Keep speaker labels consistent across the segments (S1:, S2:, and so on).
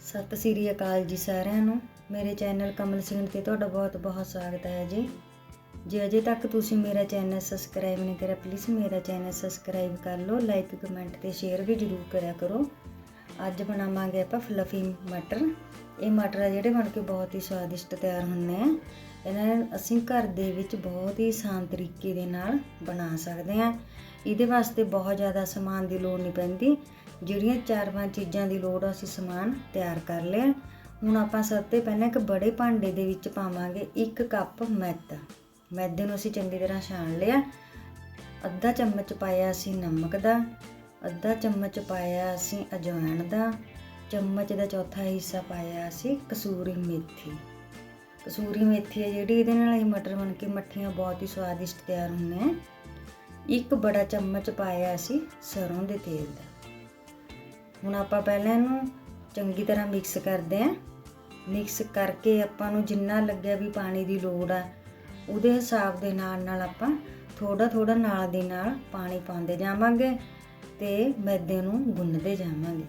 S1: ਸਤਿ ਸ੍ਰੀ ਅਕਾਲ ਜੀ ਸਾਰਿਆਂ ਨੂੰ। ਮੇਰੇ ਚੈਨਲ ਕਮਲ ਸਿੰਘ ਤੇ ਤੁਹਾਡਾ ਬਹੁਤ-ਬਹੁਤ ਸਵਾਗਤ ਹੈ ਜੀ। ਜੇ ਅਜੇ ਤੱਕ ਤੁਸੀਂ ਮੇਰਾ ਚੈਨਲ ਸਬਸਕ੍ਰਾਈਬ ਨਹੀਂ ਕਰਿਆ ਪਲੀਜ਼ ਮੇਰਾ ਚੈਨਲ ਸਬਸਕ੍ਰਾਈਬ ਕਰ ਲਓ ਲਾਈਕ ਕਮੈਂਟ ਤੇ ਸ਼ੇਅਰ ਵੀ ਜ਼ਰੂਰ ਕਰਿਆ ਕਰੋ। ਅੱਜ ਬਣਾਵਾਂਗੇ ਆਪਾਂ ਫਲਫੀ ਮਟਰ। ਇਹ ਮਟਰ ਆ ਜਿਹੜੇ ਬਣ ਕੇ ਬਹੁਤ ਹੀ ਸਵਾਦਿਸ਼ਟ ਤਿਆਰ ਹੁੰਦੇ ਆ। ਇਹਨਾਂ ਨੂੰ ਅਸੀਂ ਘਰ ਦੇ ਵਿੱਚ ਬਹੁਤ ਹੀ ਆਸਾਨ ਤਰੀਕੇ ਦੇ ਨਾਲ ਬਣਾ ਸਕਦੇ ਹਾਂ ਇਹਦੇ ਵਾਸਤੇ ਬਹੁਤ ਜ਼ਿਆਦਾ ਸਮਾਨ ਦੀ ਲੋੜ ਨਹੀਂ ਪੈਂਦੀ। ਜਿਹੜੀਆਂ ਚਾਰ ਪੰਜ ਚੀਜ਼ਾਂ ਦੀ ਲੋੜ ਆ, ਅਸੀਂ ਸਮਾਨ ਤਿਆਰ ਕਰ ਲਿਆ। ਹੁਣ ਆਪਾਂ ਸਭ ਤੋਂ ਪਹਿਲਾਂ ਇੱਕ ਬੜੇ ਭਾਂਡੇ ਦੇ ਵਿੱਚ ਪਾਵਾਂਗੇ 1 ਕੱਪ ਮੈਦਾ। ਮੈਦੇ ਨੂੰ ਅਸੀਂ ਚੰਗੀ ਤਰ੍ਹਾਂ ਛਾਣ ਲਿਆ। ਅੱਧਾ ਚਮਚ ਪਾਇਆ ਅਸੀਂ ਨਮਕ ਦਾ, ਅੱਧਾ ਚਮਚ ਪਾਇਆ ਅਸੀਂ ਅਜਵਾਇਣ ਦਾ, ਚਮਚ ਦਾ ਚੌਥਾ ਹਿੱਸਾ ਪਾਇਆ ਅਸੀਂ ਕਸੂਰੀ ਮੇਥੀ। ਕਸੂਰੀ ਮੇਥੀ ਹੈ ਜਿਹੜੀ ਇਹਦੇ ਨਾਲ ਹੀ ਮਟਰ ਬਣ ਕੇ ਮੱਠੀਆਂ ਬਹੁਤ ਹੀ ਸਵਾਦਿਸ਼ਟ ਤਿਆਰ ਹੁੰਦੀਆਂ ਇੱਕ ਬੜਾ ਚਮਚ ਪਾਇਆ ਅਸੀਂ ਸਰੋਂ ਦੇ ਤੇਲ ਦਾ। ਹੁਣ ਆਪਾਂ ਪਹਿਲਾਂ ਇਹਨੂੰ ਚੰਗੀ ਤਰ੍ਹਾਂ ਮਿਕਸ ਕਰਦੇ ਆਂ ਮਿਕਸ ਕਰਕੇ ਆਪਾਂ ਨੂੰ ਜਿੰਨਾ ਲੱਗਿਆ ਵੀ ਪਾਣੀ ਦੀ ਲੋੜ ਆ, ਉਹਦੇ ਹਿਸਾਬ ਦੇ ਨਾਲ ਨਾਲ ਆਪਾਂ ਥੋੜਾ ਥੋੜਾ ਨਾਲ ਦੇ ਨਾਲ ਪਾਣੀ ਪਾਉਂਦੇ ਜਾਵਾਂਗੇ ਤੇ ਮੈਦੇ ਨੂੰ ਗੁੰਨਦੇ ਜਾਵਾਂਗੇ।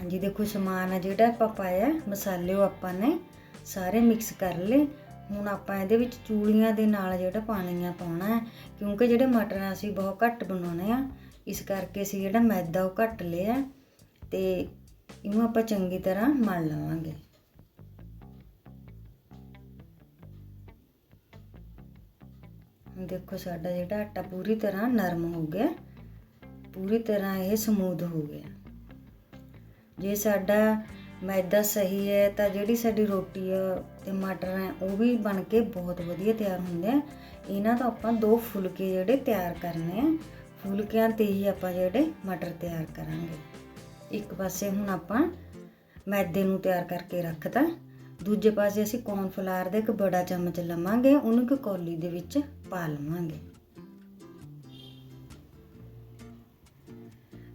S1: ਹਾਂਜੀ, ਦੇਖੋ ਸਮਾਨ ਆ ਜਿਹੜਾ ਆਪਾਂ ਪਾਇਆ, ਮਸਾਲੇ ਉਹ ਆਪਾਂ ਨੇ ਸਾਰੇ ਮਿਕਸ ਕਰ ਲਏ। ਹੁਣ ਆਪਾਂ ਇਹਦੇ ਵਿੱਚ ਚੂੜੀਆਂ ਦੇ ਨਾਲ ਜਿਹੜਾ ਪਾਣੀ ਪਾਉਣਾ ਕਿਉਂਕਿ ਜਿਹੜੇ ਮਟਰ ਅਸੀਂ ਬਹੁਤ ਘੱਟ ਬਣਾਉਣੇ ਆ, ਇਸ ਕਰਕੇ ਅਸੀਂ ਜਿਹੜਾ ਮੈਦਾ ਉਹ ਘੱਟ ਲਿਆ, ਤੇ ਇਹਨੂੰ ਆਪਾਂ ਚੰਗੀ ਤਰ੍ਹਾਂ ਮਲ ਲਵਾਂਗੇ। ਦੇਖੋ ਸਾਡਾ ਜਿਹੜਾ ਆਟਾ ਪੂਰੀ ਤਰ੍ਹਾਂ ਨਰਮ ਹੋ ਗਿਆ, ਪੂਰੀ ਤਰ੍ਹਾਂ ਇਹ ਸਮੂਦ ਹੋ ਗਿਆ। ਜੇ ਸਾਡਾ ਮੈਦਾ ਸਹੀ ਹੈ ਤਾਂ ਜਿਹੜੀ ਸਾਡੀ ਰੋਟੀ ਆ ਤੇ ਮਟਰ ਹੈ, ਉਹ ਵੀ ਬਣ ਕੇ ਬਹੁਤ ਵਧੀਆ ਤਿਆਰ ਹੁੰਦੇ ਆ। ਇਹਨਾਂ ਤੋਂ ਆਪਾਂ ਦੋ ਫੁਲਕੇ ਜਿਹੜੇ ਤਿਆਰ ਕਰਨੇ ਆ। ਫੁਲਕਿਆਂ ਤੇ ਹੀ ਆਪਾਂ ਜਿਹੜੇ ਮਟਰ ਤਿਆਰ ਕਰਾਂਗੇ। ਇੱਕ ਪਾਸੇ ਹੁਣ ਆਪਾਂ ਮੈਦੇ ਨੂੰ ਤਿਆਰ ਕਰਕੇ ਰੱਖਤਾ। ਦੂਜੇ ਪਾਸੇ ਅਸੀਂ ਕੌਰਨਫਲਾਰ ਦਾ ਇੱਕ ਬੜਾ ਚਮਚ ਲਵਾਂਗੇ, ਉਹਨੂੰ ਇੱਕ ਕੌਲੀ ਦੇ ਵਿੱਚ ਪਾ ਲਵਾਂਗੇ।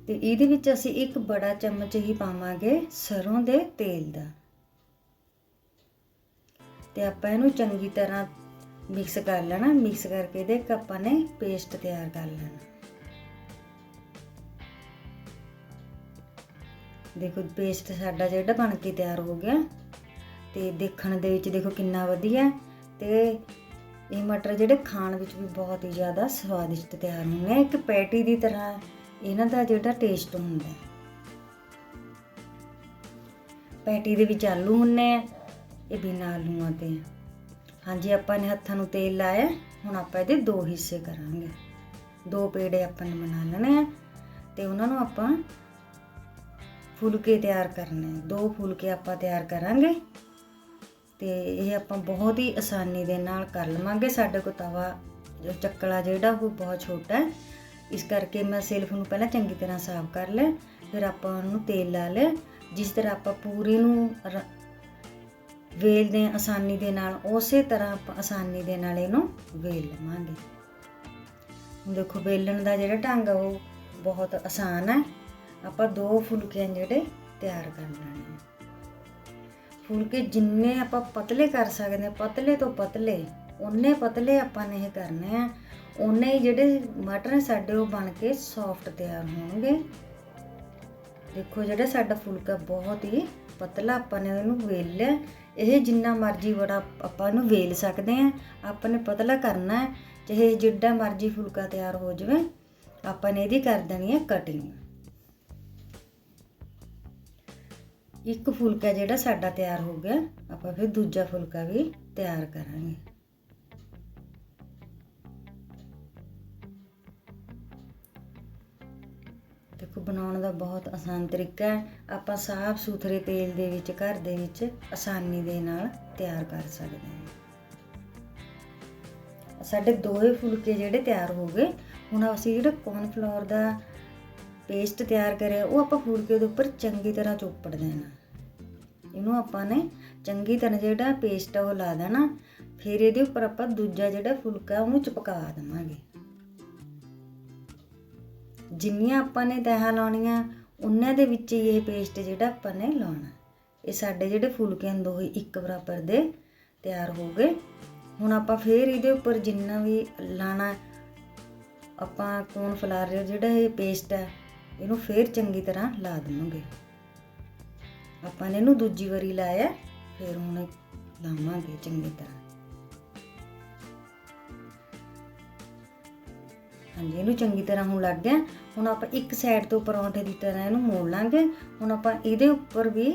S1: ਤੇ ਇਹਦੇ ਵਿੱਚ ਅਸੀਂ ਇੱਕ ਬੜਾ ਚਮਚ ਹੀ ਪਾਵਾਂਗੇ ਸਰੋਂ ਦੇ ਤੇਲ ਦਾ। ਤੇ ਆਪਾਂ ਇਹਨੂੰ ਚੰਗੀ ਤਰ੍ਹਾਂ ਮਿਕਸ ਕਰ ਲੈਣਾ ਮਿਕਸ ਕਰਕੇ ਇਹਦੇ ਇੱਕ ਆਪਾਂ ਨੇ ਪੇਸਟ ਤਿਆਰ ਕਰ ਲੈਣਾ। ਦੇਖੋ ਪੇਸਟ ਸਾਡਾ ਜਿਹੜਾ ਬਣ ਕੇ ਤਿਆਰ ਹੋ ਗਿਆ ਤੇ ਦੇਖਣ ਦੇ ਵਿੱਚ ਦੇਖੋ ਕਿੰਨਾ ਵਧੀਆ ਤੇ ਇਹ ਮਟਰ ਜਿਹੜੇ ਖਾਣ ਵਿੱਚ ਵੀ ਬਹੁਤ ਹੀ ਜ਼ਿਆਦਾ ਸਵਾਦਿਸ਼ਟ ਤਿਆਰ ਹੁੰਦੇ ਆ। ਇੱਕ ਪੈਟੀ ਦੀ ਤਰ੍ਹਾਂ ਇਹਨਾਂ ਦਾ ਜਿਹੜਾ ਟੇਸਟ ਹੁੰਦਾ ਪੈਟੀ ਦੇ ਵਿੱਚ ਆਲੂ ਹੁੰਨੇ ਆ, ਇਹ ਬਿਨਾਂ ਆਲੂਆਂ ਤੇ। ਹਾਂਜੀ, ਆਪਾਂ ਨੇ ਹੱਥਾਂ ਨੂੰ ਤੇਲ ਲਾਇਆ, ਹੁਣ ਆਪਾਂ ਇਹਦੇ ਦੋ ਹਿੱਸੇ ਕਰਾਂਗੇ। ਦੋ ਪੇੜੇ ਆਪਾਂ ਨੇ ਬਣਾ ਲੈਣੇ ਆ, ਤੇ ਉਹਨਾਂ ਨੂੰ ਆਪਾਂ ਫੁਲਕੇ ਤਿਆਰ ਕਰਨੇ ਦੋ ਫੁਲਕੇ ਆਪਾਂ ਤਿਆਰ ਕਰਾਂਗੇ, ਤੇ ਇਹ ਆਪਾਂ ਬਹੁਤ ਹੀ ਆਸਾਨੀ ਦੇ ਨਾਲ ਕਰ ਲਵਾਂਗੇ। ਸਾਡੇ ਕੋਲ ਤਵਾ ਚੱਕਲਾ ਜਿਹੜਾ, ਉਹ ਬਹੁਤ ਛੋਟਾ ਹੈ। ਇਸ ਕਰਕੇ ਮੈਂ ਸੇਲਫ ਨੂੰ ਪਹਿਲਾਂ ਚੰਗੀ ਤਰ੍ਹਾਂ ਸਾਫ਼ ਕਰ ਲਿਆ ਫਿਰ ਆਪਾਂ ਉਹਨੂੰ ਤੇਲ ਲਾ ਲਿਆ ਜਿਸ ਤਰ੍ਹਾਂ ਆਪਾਂ ਪੂਰੇ ਨੂੰ ਰ- ਵੇਲਦੇ ਹਾਂ ਆਸਾਨੀ ਦੇ ਨਾਲ, ਉਸੇ ਤਰ੍ਹਾਂ ਆਪਾਂ ਆਸਾਨੀ ਦੇ ਨਾਲ ਇਹਨੂੰ ਵੇਲ ਲਵਾਂਗੇ। ਦੇਖੋ, ਵੇਲਣ ਦਾ ਜਿਹੜਾ ਢੰਗ ਆ, ਉਹ ਬਹੁਤ ਆਸਾਨ ਹੈ ਆਪਾਂ ਦੋ ਫੁਲਕੇ ਜਿਹੜੇ ਤਿਆਰ ਕਰ ਲੈਣੇ ਆ। ਫੁਲਕੇ ਜਿੰਨੇ ਆਪਾਂ ਪਤਲੇ ਕਰ ਸਕਦੇ ਹਾਂ, ਪਤਲੇ ਤੋਂ ਪਤਲੇ ਉਹਨੇ ਪਤਲੇ ਆਪਾਂ ਨੇ ਇਹ ਕਰਨੇ ਆ। ਉਹਨੇ ਹੀ ਜਿਹੜੇ ਮਟਰ ਨੇ ਸਾਡੇ ਉਹ ਬਣ ਕੇ ਸੌਫਟ ਤਿਆਰ ਹੋਣਗੇ। ਦੇਖੋ ਜਿਹੜਾ ਸਾਡਾ ਫੁਲਕਾ ਬਹੁਤ ਹੀ ਪਤਲਾ ਆਪਾਂ ਨੇ ਇਹਨੂੰ ਵੇਲਿਆ। ਇਹ ਜਿੰਨਾ ਮਰਜ਼ੀ ਬੜਾ ਆਪਾਂ ਇਹਨੂੰ ਵੇਲ ਸਕਦੇ ਆ। ਆਪਾਂ ਨੇ ਪਤਲਾ ਕਰਨਾ ਹੈ। ਚਾਹੇ ਜਿੱਡਾ ਮਰਜ਼ੀ ਫੁਲਕਾ ਤਿਆਰ ਹੋ ਜਾਵੇ, ਆਪਾਂ ਨੇ ਇਹਦੀ ਕਰ ਦੇਣੀ ਹੈ ਕਟਿੰਗ ਇੱਕ ਫੁਲਕਾ ਜਿਹੜਾ ਸਾਡਾ ਤਿਆਰ ਹੋ ਗਿਆ, ਆਪਾਂ ਫਿਰ ਦੂਜਾ ਫੁਲਕਾ ਵੀ ਤਿਆਰ ਕਰਾਂਗੇ। ਦੇਖੋ, ਬਣਾਉਣ ਦਾ ਬਹੁਤ ਆਸਾਨ ਤਰੀਕਾ ਹੈ। ਆਪਾਂ ਸਾਫ਼ ਸੁਥਰੇ ਤੇਲ ਦੇ ਵਿੱਚ, ਘਰ ਦੇ ਵਿੱਚ ਆਸਾਨੀ ਦੇ ਨਾਲ ਤਿਆਰ ਕਰ ਸਕਦੇ ਹਾਂ। ਸਾਡੇ ਦੋਏ ਫੁਲਕੇ ਜਿਹੜੇ ਤਿਆਰ ਹੋ ਗਏ, ਹੁਣ ਅਸੀਂ ਜਿਹੜਾ ਕੌਰਨਫਲੋਰ ਦਾ ਪੇਸਟ ਤਿਆਰ ਕਰਿਆ, ਉਹ ਆਪਾਂ ਫੁਲਕੇ ਦੇ ਉੱਪਰ ਚੰਗੀ ਤਰ੍ਹਾਂ ਚੋਪੜ ਦੇਣਾ। ਇਹਨੂੰ ਆਪਾਂ ਨੇ ਚੰਗੀ ਤਰ੍ਹਾਂ ਜਿਹੜਾ ਪੇਸਟ ਆ ਉਹ ਲਾ ਦੇਣਾ। ਫਿਰ ਇਹਦੇ ਉੱਪਰ ਆਪਾਂ ਦੂਜਾ ਜਿਹੜਾ ਫੁਲਕਾ, ਉਹਨੂੰ ਚਿਪਕਾ ਦੇਵਾਂਗੇ। ਜਿੰਨੀਆਂ ਆਪਾਂ ਨੇ ਤਹਾਂ ਲਾਉਣੀਆਂ, ਉਹਨਾਂ ਦੇ ਵਿੱਚ ਹੀ ਇਹ ਪੇਸਟ ਜਿਹੜਾ ਆਪਾਂ ਨੇ ਲਾਉਣਾ। ਇਹ ਸਾਡੇ ਜਿਹੜੇ ਫੁਲਕੇ ਹਨ ਦੋਹੇ ਇੱਕ ਬਰਾਬਰ ਦੇ ਤਿਆਰ ਹੋ ਗਏ। ਹੁਣ ਆਪਾਂ ਫੇਰ ਇਹਦੇ ਉੱਪਰ ਜਿੰਨਾ ਵੀ ਲਾਣਾ, ਆਪਾਂ ਕੋਨ ਫਲਾਰ ਜਿਹੜਾ ਇਹ ਪੇਸਟ ਹੈ, ਇਹਨੂੰ ਫੇਰ ਚੰਗੀ ਤਰ੍ਹਾਂ ਲਾ ਦੇਵਾਂਗੇ। ਆਪਾਂ ਨੇ ਇਹਨੂੰ ਦੂਜੀ ਵਾਰੀ ਲਾਇਆ, ਫਿਰ ਹੁਣ ਲਾਵਾਂਗੇ ਚੰਗੀ ਤਰ੍ਹਾਂ। ਹਾਂਜੀ, ਇਹਨੂੰ ਚੰਗੀ ਤਰ੍ਹਾਂ ਹੁਣ ਲੱਗ ਗਿਆ ਹੁਣ ਆਪਾਂ ਇੱਕ ਸਾਈਡ ਤੋਂ ਪਰੌਂਠੇ ਦੀ ਤਰ੍ਹਾਂ ਇਹਨੂੰ ਮੋੜ ਲਾਂਗੇ। ਹੁਣ ਆਪਾਂ ਇਹਦੇ ਉੱਪਰ ਵੀ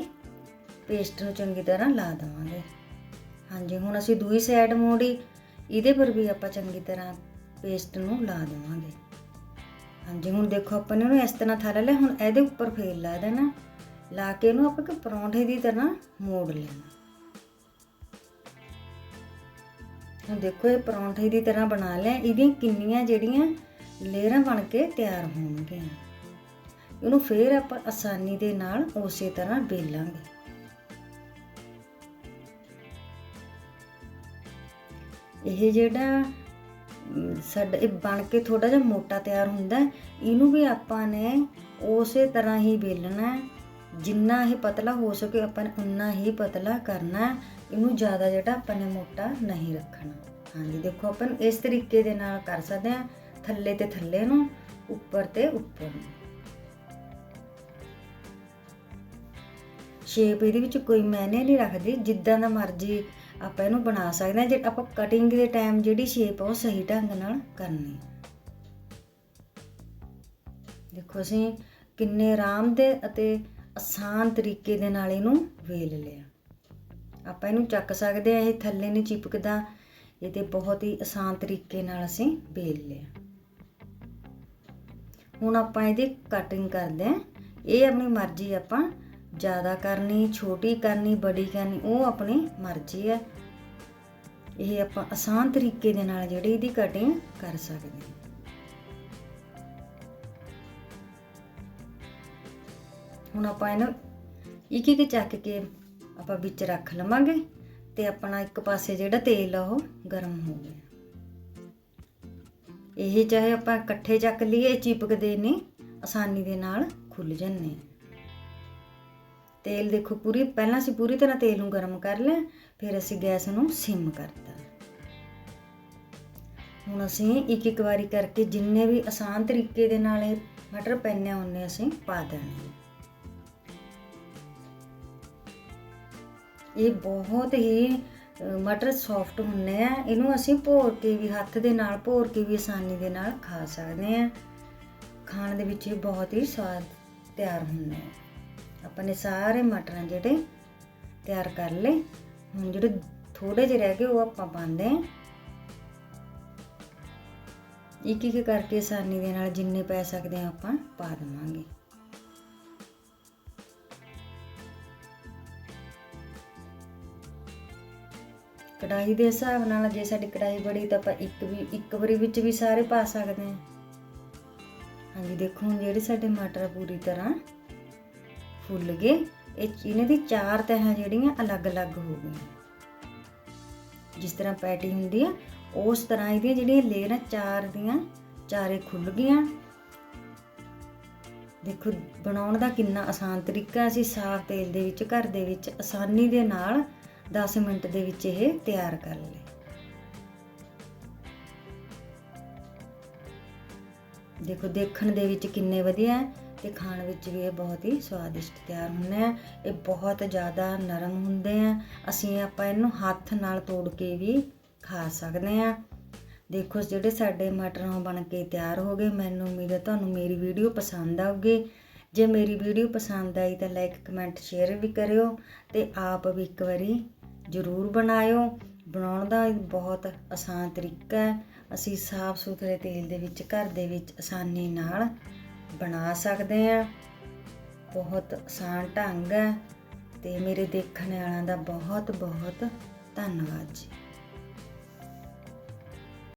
S1: ਪੇਸਟ ਨੂੰ ਚੰਗੀ ਤਰ੍ਹਾਂ ਲਾ ਦੇਵਾਂਗੇ। ਹਾਂਜੀ, ਹੁਣ ਅਸੀਂ ਦੂਈ ਸਾਈਡ ਮੋੜੀ, ਇਹਦੇ ਪਰ ਵੀ ਆਪਾਂ ਚੰਗੀ ਤਰ੍ਹਾਂ ਪੇਸਟ ਨੂੰ ਲਾ ਦੇਵਾਂਗੇ। ਹਾਂਜੀ, ਹੁਣ ਦੇਖੋ ਆਪਾਂ ਨੇ ਉਹਨੂੰ ਇਸ ਤਰ੍ਹਾਂ ਥਾਲਾ ਲਿਆ, ਹੁਣ ਇਹਦੇ ਉੱਪਰ ਫੇਰ ਲਾ ਦੇਣਾ। ਲਾ ਕੇ ਇਹਨੂੰ ਆਪਾਂ ਕਿ ਪਰੌਂਠੇ ਦੀ ਤਰ੍ਹਾਂ ਮੋੜ ਲੈਣਾ। ਹੁਣ ਦੇਖੋ ਇਹ ਪਰੌਂਠੇ ਦੀ ਤਰ੍ਹਾਂ ਬਣਾ ਲਿਆ, ਇਹਦੀਆਂ ਕਿੰਨੀਆਂ ਜਿਹੜੀਆਂ ਲੇਅਰਾਂ ਬਣ ਕੇ ਤਿਆਰ ਹੋਣਗੀਆਂ। ਇਹਨੂੰ ਫੇਰ ਆਪਾਂ ਆਸਾਨੀ ਦੇ ਨਾਲ ਉਸੇ ਤਰ੍ਹਾਂ ਵੇਲਾਂਗੇ। ਇਹ ਜਿਹੜਾ ਸਾਡਾ, ਇਹ ਬਣ ਕੇ ਥੋੜਾ ਜਿਹਾ ਮੋਟਾ ਤਿਆਰ ਹੁੰਦਾ ਇਹਨੂੰ ਵੀ ਆਪਾਂ ਨੇ ਉਸੇ ਤਰ੍ਹਾਂ ਹੀ ਵੇਲਣਾ ਜਿੰਨਾ ਇਹ ਪਤਲਾ ਹੋ ਸਕੇ ਆਪਾਂ ਨੇ ਉਨਾ ਹੀ ਪਤਲਾ ਕਰਨਾ ਇਹਨੂੰ ਜ਼ਿਆਦਾ ਜਿਹੜਾ ਆਪਾਂ ਨੇ ਮੋਟਾ ਨਹੀਂ ਰੱਖਣਾ। ਹਾਂਜੀ, ਦੇਖੋ ਆਪਾਂ ਇਸ ਤਰੀਕੇ ਦੇ ਨਾਲ ਕਰ ਸਕਦੇ ਹਾਂ। ਥੱਲੇ ਤੇ ਥੱਲੇ ਨੂੰ, ਉੱਪਰ ਤੇ ਉੱਪਰ ਨੂੰ। ਸ਼ੇਪ ਇਹਦੇ ਵਿੱਚ ਕੋਈ ਮੈਨੇ ਨਹੀਂ ਰੱਖਦੀ, ਜਿੱਦਾਂ ਦਾ ਮਰਜ਼ੀ ਆਪਾਂ ਇਹਨੂੰ ਬਣਾ ਸਕਦੇ ਹਾਂ, ਜੇ ਆਪਾਂ ਕਟਿੰਗ ਦੇ ਟਾਈਮ ਜਿਹੜੀ ਸ਼ੇਪ ਉਹ ਸਹੀ ਢੰਗ ਨਾਲ ਕਰਨੀ। ਦੇਖੋ ਅਸੀਂ ਕਿੰਨੇ ਆਰਾਮ ਦੇ ਅਤੇ ਆਸਾਨ ਤਰੀਕੇ ਦੇ ਨਾਲ ਇਹਨੂੰ ਵੇਲ ਲਿਆ। ਆਪਾਂ ਇਹਨੂੰ ਚੱਕ ਸਕਦੇ ਆ ਇਹ ਥੱਲੇ ਨਹੀਂ ਚਿਪਕਦਾ, ਇਹ ਤੇ ਬਹੁਤ ਹੀ ਆਸਾਨ ਤਰੀਕੇ ਨਾਲ ਅਸੀਂ ਵੇਲ ਲਿਆ। ਹੁਣ ਆਪਾਂ ਇਹਦੀ ਕਟਿੰਗ ਕਰਦੇ ਆ ਇਹ ਆਪਣੀ ਮਰਜ਼ੀ ਆਪਾਂ ਜ਼ਿਆਦਾ ਕਰਨੀ, ਛੋਟੀ ਕਰਨੀ, ਬੜੀ ਕਰਨੀ, ਉਹ ਆਪਣੀ ਮਰਜ਼ੀ ਹੈ। ਇਹ ਆਪਾਂ ਆਸਾਨ ਤਰੀਕੇ ਦੇ ਨਾਲ ਜਿਹੜੀ ਇਹਦੀ ਕਟਿੰਗ ਕਰ ਸਕਦੇ ਹਾਂ। ਹੁਣ ਆਪਾਂ ਇਹਨੂੰ ਇੱਕ ਇੱਕ ਚੱਕ ਕੇ ਆਪਾਂ ਵਿੱਚ ਰੱਖ ਲਵਾਂਗੇ ਤੇ ਆਪਣਾ ਇੱਕ ਪਾਸੇ ਜਿਹੜਾ ਤੇਲ ਆ ਉਹ ਗਰਮ ਹੋ ਗਿਆ। ਇਹ ਚਾਹੇ ਆਪਾਂ ਇਕੱਠੇ ਚੱਕ ਲਈਏ, ਚਿਪਕਦੇ ਨੇ, ਆਸਾਨੀ ਦੇ ਨਾਲ ਖੁੱਲ ਜਾਂਦੇ ਤੇਲ ਦੇਖੋ ਪੂਰੀ, ਪਹਿਲਾਂ ਅਸੀਂ ਪੂਰੀ ਤਰ੍ਹਾਂ ਤੇਲ ਨੂੰ ਗਰਮ ਕਰ ਲਿਆ, ਫਿਰ ਅਸੀਂ ਗੈਸ ਨੂੰ ਸਿਮ ਕਰਤਾ। ਹੁਣ ਅਸੀਂ ਇੱਕ ਇੱਕ ਵਾਰੀ ਕਰਕੇ ਜਿੰਨੇ ਵੀ ਆਸਾਨ ਤਰੀਕੇ ਦੇ ਨਾਲ ਇਹ ਮਟਰ ਪੈਣੇ ਉਹਨੇ ਅਸੀਂ ਪਾ ਦੇਣੇ ਇਹ ਬਹੁਤ ਹੀ ਮਟਰ ਸੌਫਟ ਹੁੰਦੇ ਆ, ਇਹਨੂੰ ਅਸੀਂ ਭੋਰ ਕੇ ਵੀ ਹੱਥ ਦੇ ਨਾਲ, ਭੋਰ ਕੇ ਵੀ ਆਸਾਨੀ ਦੇ ਨਾਲ ਖਾ ਸਕਦੇ ਆ। ਖਾਣ ਦੇ ਵਿੱਚ ਇਹ ਬਹੁਤ ਹੀ ਸਵਾਦ ਤਿਆਰ ਹੁੰਦੇ ਆ। ਆਪਾਂ ਨੇ ਸਾਰੇ ਮਟਰਾਂ ਜਿਹੜੇ ਤਿਆਰ ਕਰ ਲਏ। ਹੁਣ ਜਿਹੜੇ ਥੋੜੇ ਜਿਹੇ ਰਹਿ ਗਏ, ਉਹ ਆਪਾਂ ਪਾਉਂਦੇ ਆ। ਇੱਕ ਇੱਕ ਕਰਕੇ ਆਸਾਨੀ ਦੇ ਨਾਲ ਜਿੰਨੇ ਪੈ ਸਕਦੇ ਆ ਆਪਾਂ ਪਾ ਦੇਵਾਂਗੇ। ਕੜਾਹੀ ਦੇ ਹਿਸਾਬ ਨਾਲ ਜੇ ਸਾਡੀ ਕੜਾਹੀ ਬੜੀ ਤਾਂ ਆਪਾਂ ਇੱਕ ਵੀ, ਇੱਕ ਵਾਰੀ ਵਿੱਚ ਵੀ ਸਾਰੇ ਪਾ ਸਕਦੇ ਹਾਂ। ਹਾਂਜੀ, ਦੇਖੋ ਹੁਣ ਜਿਹੜੇ ਸਾਡੇ ਮਟਰ ਪੂਰੀ ਤਰ੍ਹਾਂ ਫੁੱਲ ਗਏ। ਇਹ ਇਹਨਾਂ ਦੀ ਚਾਰ ਤਹਾਂ ਜਿਹੜੀਆਂ ਅਲੱਗ-ਅਲੱਗ ਹੋ ਗਈਆਂ। ਜਿਸ ਤਰ੍ਹਾਂ ਪੈਟੀ ਹੁੰਦੀ ਆ, ਉਸ ਤਰ੍ਹਾਂ ਇਹਦੀਆਂ ਜਿਹੜੀਆਂ ਲੇਅਰਾਂ ਚਾਰ ਦੀਆਂ ਚਾਰੇ ਖੁੱਲ ਗਈਆਂ। ਦੇਖੋ, ਬਣਾਉਣ ਦਾ ਕਿੰਨਾ ਆਸਾਨ ਤਰੀਕਾ ਅਸੀਂ ਸਾਫ਼ ਤੇਲ ਦੇ ਵਿੱਚ, ਘਰ ਦੇ ਵਿੱਚ ਆਸਾਨੀ ਦੇ ਨਾਲ 10 ਮਿੰਟ ਦੇ ਵਿੱਚ ਇਹ ਤਿਆਰ ਕਰ ਲਏ। ਦੇਖੋ, ਦੇਖਣ ਦੇ ਵਿੱਚ ਕਿੰਨੇ ਵਧੀਆ ਹੈ ਤੇ ਖਾਣ ਵਿੱਚ ਵੀ ਇਹ ਬਹੁਤ ਹੀ ਸਵਾਦਿਸ਼ਟ ਤਿਆਰ ਹੁੰਦੇ ਆ। ਇਹ ਬਹੁਤ ਜ਼ਿਆਦਾ ਨਰਮ ਹੁੰਦੇ ਆ। ਅਸੀਂ ਆਪਾਂ ਇਹਨੂੰ ਹੱਥ ਨਾਲ ਤੋੜ ਕੇ ਵੀ ਖਾ ਸਕਦੇ ਆ। ਦੇਖੋ, ਜਿਹੜੇ ਸਾਡੇ ਮਟਰ ਬਣ ਕੇ ਤਿਆਰ ਹੋ ਗਏ, ਮੈਨੂੰ ਉਮੀਦ ਹੈ ਤੁਹਾਨੂੰ ਮੇਰੀ ਵੀਡੀਓ ਪਸੰਦ ਆਊਗੀ। ਜੇ ਮੇਰੀ ਵੀਡੀਓ ਪਸੰਦ ਆਈ ਤਾਂ ਲਾਈਕ, ਕਮੈਂਟ, ਸ਼ੇਅਰ ਵੀ ਕਰਿਓ ਤੇ ਆਪ ਵੀ ਇੱਕ ਵਾਰੀ ਜ਼ਰੂਰ ਬਣਾਇਓ। ਬਣਾਉਣ ਦਾ ਬਹੁਤ ਆਸਾਨ ਤਰੀਕਾ ਹੈ। ਅਸੀਂ ਸਾਫ਼ ਸੁਥਰੇ ਤੇਲ ਦੇ ਵਿੱਚ, ਘਰ ਦੇ ਵਿੱਚ ਆਸਾਨੀ ਨਾਲ ਬਣਾ ਸਕਦੇ ਹਾਂ। ਬਹੁਤ ਆਸਾਨ ਢੰਗ ਹੈ। ਤੇ ਮੇਰੇ ਦੇਖਣ ਵਾਲਿਆਂ ਦਾ ਬਹੁਤ ਬਹੁਤ ਧੰਨਵਾਦ ਜੀ।